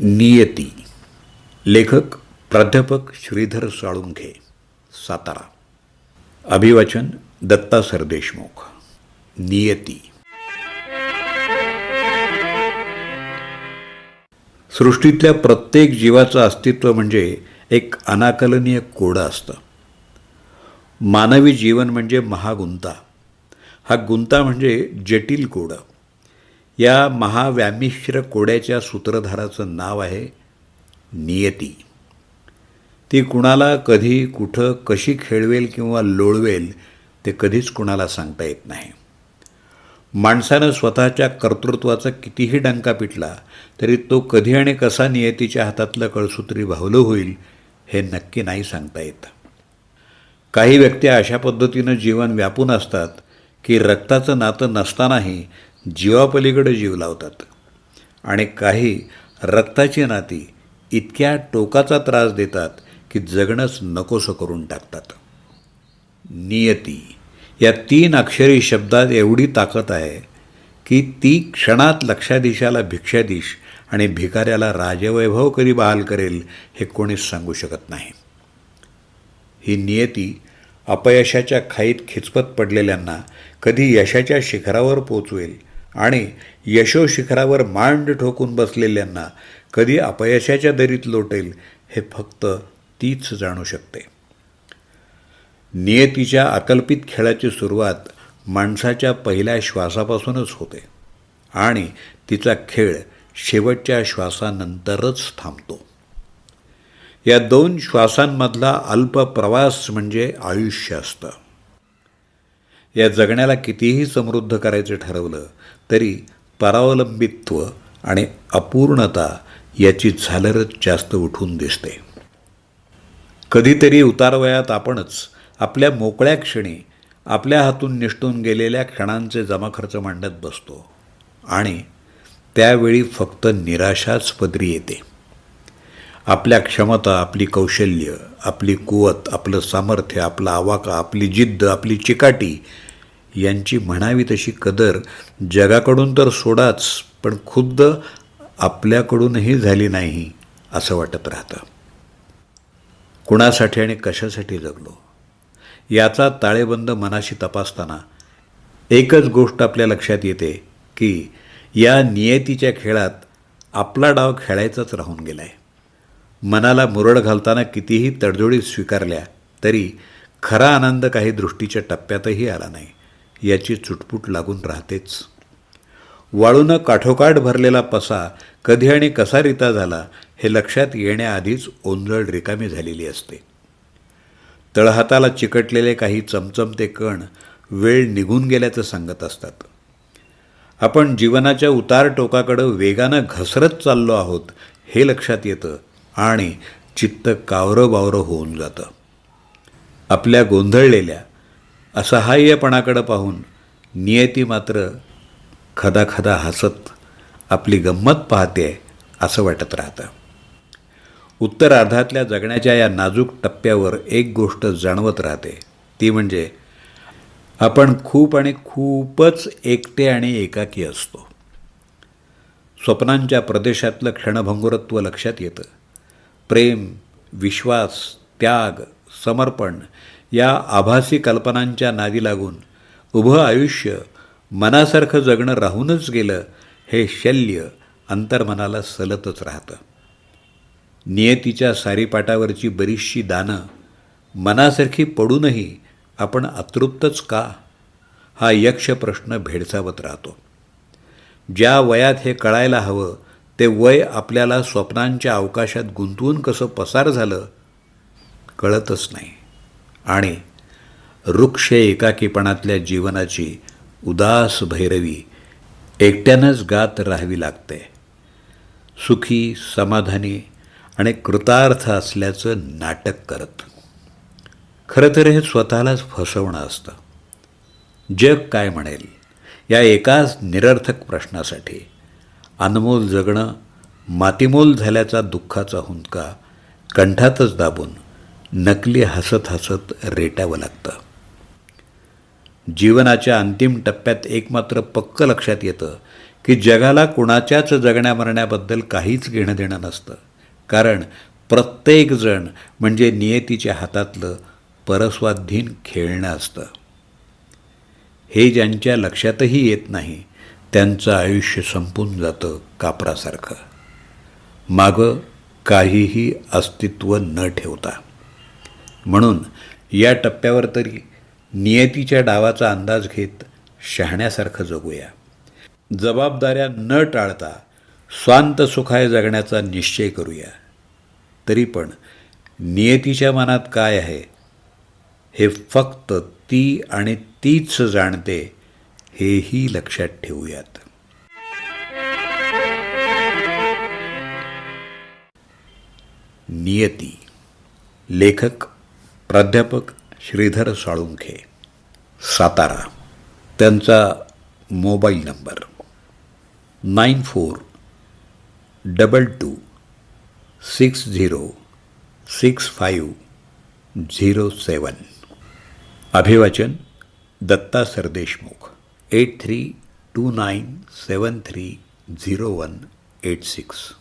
नियती. लेखक प्राध्यापक श्रीधर साळुंखे. सातारा. अभिवाचन दत्ता सरदेशमुख. नियती. सृष्टीतल्या प्रत्येक जीवाचं अस्तित्व म्हणजे एक अनाकलनीय कोडं असतं. मानवी जीवन म्हणजे महागुंता. हा गुंता म्हणजे जटिल कोडं. या महाव्यामिश्र कोड्याच्या सूत्रधाराचं नाव आहे नियती. ती कुणाला कधी कुठं कशी खेळवेल किंवा लोळवेल ते कधीच कुणाला सांगता येत नाही. माणसानं स्वतःच्या कर्तृत्वाचा कितीही डंका पिटला तरी तो कधी आणि कसा नियतीच्या हातातलं कळसूत्री भावलं होईल हे नक्की नाही सांगता येत. काही व्यक्ती अशा पद्धतीनं जीवन व्यापून असतात की रक्ताचं नातं नसतानाही जीवापलीकडे जीव लावतात. आणि काही रक्ताची नाती इतक्या टोकाचा त्रास देतात की जगणंच नकोसं करून टाकतात. नियती. या तीन अक्षरी शब्दात एवढी ताकद आहे की ती क्षणात लक्षाधीशाला भिक्षाधीश आणि भिकाऱ्याला राजवैभव कधी बहाल करेल हे कोणीच सांगू शकत नाही. ही नियती अपयशाच्या खाईत खिचपत पडलेल्यांना कधी यशाच्या शिखरावर पोचवेल आणि यशो शिखरावर मांड ठोकून बसलेल्यांना कधी अपयशाच्या दरीत लोटेल हे फक्त तीच जाणू शकते. नियतीच्या अकल्पित खेळाची सुरुवात माणसाच्या पहिल्या श्वासापासूनच होते आणि तिचा खेळ शेवटच्या श्वासानंतरच थांबतो. या दोन श्वासांमधला अल्प प्रवास म्हणजे आयुष्य असतं. या जगण्याला कितीही समृद्ध करायचे ठरवलं तरी परावलंबित्व आणि अपूर्णता याची झालरच जास्त उठून दिसते. कधीतरी उतारवयात आपणच आपल्या मोकळ्या क्षणी आपल्या हातून निष्ठून गेलेल्या क्षणांचे जमाखर्च मांडत बसतो आणि त्यावेळी फक्त निराशाच पदरी येते. आपल्या क्षमता आपली कौशल्य आपली कुवत आपलं सामर्थ्य आपला आवाका आपली जिद्द आपली चिकाटी यांची म्हणावी तशी कदर जगाकडून तर सोडाच पण खुद्द आपल्याकडूनही झाली नाही असं वाटत राहतं. कुणासाठी आणि कशासाठी जगलो? याचा ताळेबंद मनाशी तपासताना एकच गोष्ट आपल्या लक्षात येते की या नियतीच्या खेळात आपला डाव खेळायचाच राहून गेला आहे मनाला मुरड घालताना कितीही तडजोडी स्वीकारल्या तरी खरा आनंद काही दृष्टीच्या टप्प्यातही आला नाही. याची चुटपुट लागून राहतेच. वाळूनं काठोकाठ भरलेला पसा कधी आणि कसा रिता झाला हे लक्षात येण्याआधीच ओंजळ रिकामी झालेली असते. तळहाताला चिकटलेले काही चमचमते कण वेळ निघून गेल्याचं सांगत असतात. आपण जीवनाच्या उतार टोकाकडं वेगानं घसरत चाललो आहोत हे लक्षात येतं आणि चित्त कावरं बावरं होऊन जातं. आपल्या गोंधळलेल्या असहाय्यपणाकडं पाहून नियती मात्र खदाखदा हसत आपली गंमत पाहते असं वाटत राहतं. उत्तरार्धातल्या जगण्याच्या या नाजूक टप्प्यावर एक गोष्ट जाणवत राहते. ती म्हणजे आपण खूप आणि खूपच एकटे आणि एकाकी असतो. स्वप्नांच्या प्रदेशातलं क्षणभंगुरत्व लक्षात येतं. प्रेम विश्वास त्याग समर्पण या आभासी कल्पनांच्या नादी लागून उभं आयुष्य मनासारखं जगणं राहूनच गेलं हे शल्य अंतर्मनाला सलतच राहतं. नियतीच्या सारीपाटावरची बरीचशी दानं मनासारखी पडूनही आपण अतृप्तच का? हा यक्ष प्रश्न भेडसावत राहतो. ज्या वयात हे कळायला हवं ते वय आपल्याला स्वप्नांच्या अवकाशात गुंतवून कसं पसार झालं कळतच नाही. आणि वृक्ष एकाकीपणातल्या जीवनाची उदास भैरवी एकट्यानंच गात राहावी लागते. सुखी समाधानी आणि कृतार्थ असल्याचं नाटक करत. खरं तर हे स्वतःलाच फसवणं असतं. जग काय म्हणेल या एकाच निरर्थक प्रश्नासाठी. अनमोल जगणं मातीमोल झाल्याचा दुःखाचा हुंदका कंठातच दाबून नकली हसत हसत रेटावं लागतं. जीवनाच्या अंतिम टप्प्यात एक मात्र पक्क लक्षात येतं की जगाला कुणाच्याच जगण्या मरण्याबद्दल काहीच घेणं देणं नसतं. कारण प्रत्येकजण म्हणजे नियतीच्या हातातलं परस्वाधीन खेळणं असतं. हे ज्यांच्या लक्षातही येत नाही त्यांचं आयुष्य संपून जातं कापरासारखं. मागं काहीही अस्तित्व न ठेवता. म्हणून या टप्प्यावर तरी नियतीच्या डावाचा अंदाज घेत शहाण्यासारखं जगूया. जबाबदाऱ्या न टाळता स्वांत सुखाय जगण्याचा निश्चय करूया. तरी पण नियतीच्या मनात काय आहे? हे फक्त ती आणि तीच जाणते हेही लक्षात ठेवूयात. नियती. लेखक प्राध्यापक श्रीधर साळुंखे. सातारा. त्यांचा mobile number. Nine four double two six zero six five zero seven. अभिवाचन Datta Sardeshmukh. eight three two nine seven three zero one eight six.